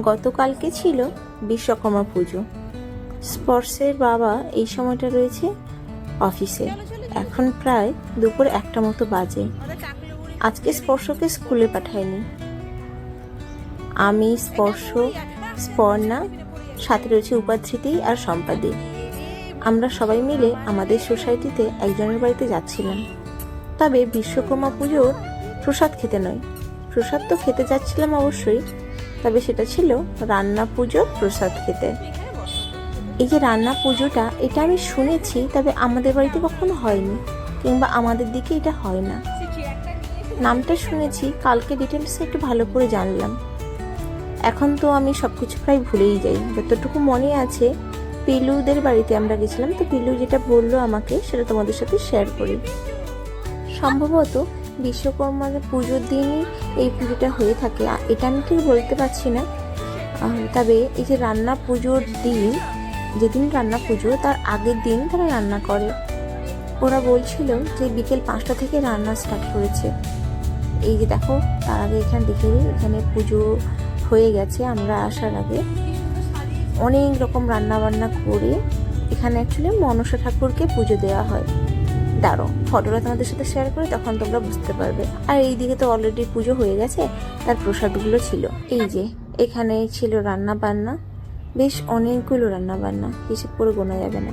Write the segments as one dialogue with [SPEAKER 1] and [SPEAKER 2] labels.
[SPEAKER 1] গতকালকে ছিল বিশ্বকর্মা পুজো। স্পর্শের বাবা এই সময়টা রয়েছে অফিসে। এখন প্রায় দুপুর একটা মতো বাজে। আজকে স্পর্শকে স্কুলে পাঠায়নি। আমি স্পর্শ, স্পর্ণা, সাথে রয়েছে উপাধৃতি আর সম্পাদি। আমরা সবাই মিলে আমাদের সোসাইটিতে একজনের বাড়িতে যাচ্ছিলাম। তবে বিশ্বকর্মা পুজোর প্রসাদ খেতে নয়। প্রসাদ তো খেতে যাচ্ছিলাম অবশ্যই তবে সেটা ছিল রান্না পুজোর প্রসাদ খেতে। এই যে রান্না পুজোটা, এটা আমি শুনেছি, তবে আমাদের বাড়িতে কখনো হয়নি, কিংবা আমাদের দিকে এটা হয় না। নামটা শুনেছি, কালকে ডিটেলসে একটু ভালো করে জানলাম। এখন তো আমি সব কিছু প্রায় ভুলেই যাই। যতটুকু মনে আছে, পিলুদের বাড়িতে আমরা গেছিলাম, তো পিলু যেটা বলল আমাকে, সেটা তোমাদের সাথে শেয়ার করি। সম্ভবত বিশ্বকর্মা পুজোর দিনই এই পুজোটা হয়ে থাকে। এটা আমি ঠিক বলতে পারছি না। তবে এই যে রান্না পুজোর দিন, যেদিন রান্না পুজো, তার আগের দিন তারা রান্না করে। ওরা বলছিল যে বিকেল পাঁচটা থেকে রান্না স্টার্ট করেছে। এই যে দেখো, তার আগে এখানে দেখে এখানে পুজো হয়ে গেছে আমরা আসার আগে। অনেক রকম রান্না বান্না করে এখানে অ্যাকচুয়ালি মনসা ঠাকুরকে পুজো দেওয়া হয়। দাঁড়ো ফটোটা তোমাদের সাথে শেয়ার করে, তখন তোমরা বুঝতে পারবে। আর এইদিকে তো অলরেডি পুজো হয়ে গেছে, তার প্রসাদগুলো ছিল। এই যে, এখানে ছিল রান্না বান্না বেশ অনেকগুলো রান্না বান্না হিসেব করে গোনা যাবে না।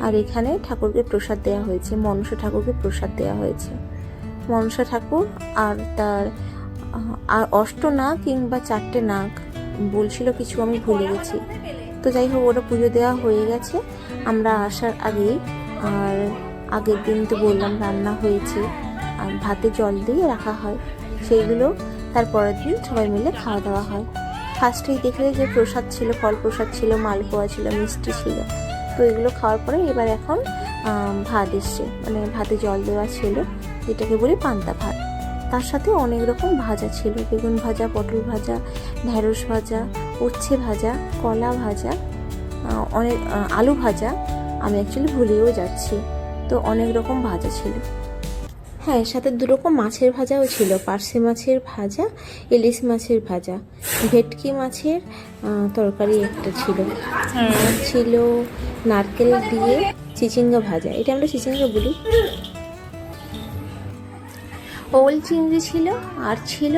[SPEAKER 1] আর এখানে ঠাকুরকে প্রসাদ দেওয়া হয়েছে, মনসা ঠাকুরকে প্রসাদ দেওয়া হয়েছে। মনসা ঠাকুর আর তার আর অষ্ট নাক কিংবা চারটে নাক বলছিল কিছু আমি ভুলে গেছি। তো যাই হোক ওটা পুজো দেওয়া হয়ে গেছে। আমরা আসার আগেই, আর আগের দিন তো বললাম রান্না হয়েছে, আর ভাতে জল দিয়ে রাখা হয়। সেইগুলো তার পরের দিন সবাই মিলে খাওয়া দাওয়া হয়। ফার্স্টেই দেখলে যে প্রসাদ ছিল, ফল প্রসাদ ছিল, মালপোয়া ছিল, মিষ্টি ছিল। তো এগুলো খাওয়ার পরে এবার এখন ভাত এসছে। মানে ভাতে জল দেওয়া ছিল, যেটাকে বলি পান্তা ভাত। তার সাথে অনেক রকম ভাজা ছিল। বেগুন ভাজা, পটল ভাজা ঢ্যাঁড়স ভাজা, উচ্ছে ভাজা, কলা ভাজা অনেক আলু ভাজা। আমি অ্যাকচুয়ালি ভুলেও যাচ্ছি। তো অনেক রকম ভাজা ছিল। হ্যাঁ সাথে দু রকম মাছের ভাজাও ছিল। পার্সে মাছের ভাজা, ইলিশ মাছের ভাজা, ভেটকি মাছের তরকারি একটা ছিল। ছিল নারকেল দিয়ে চিচিঙ্গা ভাজা। এটা আমরা চিচিঙ্গা বলি। ওল চিংড়ি ছিল, আর ছিল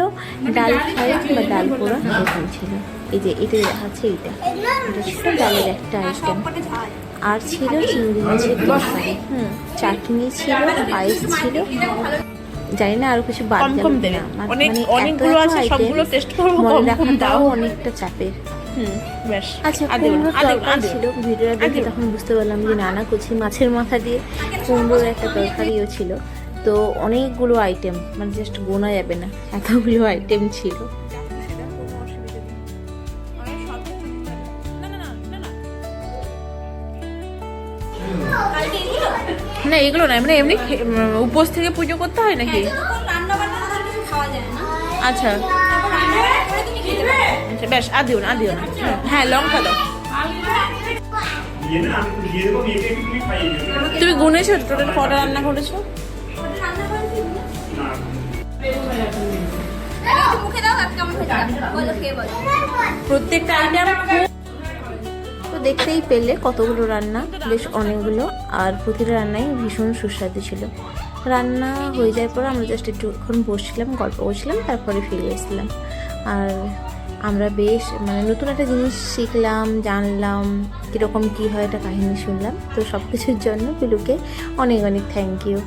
[SPEAKER 1] ডাল ফ্রাই বা ডাল পোড়া এরকম ছিল। এই যে এটা দেখাচ্ছে এইটা। এটা ছিল ডালের একটা আইটেম আর ছিল চিংড়ি মাছের তরকারি। হুম চাটনি ছিল পায়েস ছিল। জানি না আরও কিছু বাদ কিনা।
[SPEAKER 2] দেবে।
[SPEAKER 1] মানে-
[SPEAKER 2] অনেক অনেকগুলো আছে সবগুলো টেস্ট করব কম কম দাও।
[SPEAKER 1] অনেকটা চাপের।
[SPEAKER 2] হুম
[SPEAKER 1] আচ্ছা
[SPEAKER 2] আদে
[SPEAKER 1] তরকারি ছিল। ভিডিওটা দেখে তখন বুঝতে পারলাম যে নানা কুচি মাছের মাথা দিয়ে কুমড়োর একটা তরকারিও ছিল। তো অনেকগুলো আইটেম মানে জাস্ট গোনা যাবে না। এতগুলো আইটেম ছিল।
[SPEAKER 2] না এগুলো না মানে এমনি উপোস থেকে পুজো করতে হয় নাকি? আচ্ছা। আচ্ছা বেশ আর দিও না আদিও দিও না। হ্যাঁ লঙ্কা দাও। তুমি গুনেছো? তোদের কটা রান্না করেছ? প্রত্যেকটা আইটেম
[SPEAKER 1] দেখতেই পেলে কতগুলো রান্না, বেশ অনেকগুলো। আর প্রতিটা রান্নাই ভীষণ সুস্বাদু ছিল। রান্না হয়ে যাওয়ার পর আমরা জাস্ট একটুক্ষণ বসছিলাম, গল্প করছিলাম, তারপরে ফিরে এসেছিলাম। আর আমরা বেশ মানে নতুন একটা জিনিস শিখলাম, জানলাম, কীরকম কী হয় একটা কাহিনী শুনলাম। তো সব কিছুর জন্য পিলুকে অনেক অনেক থ্যাংক ইউ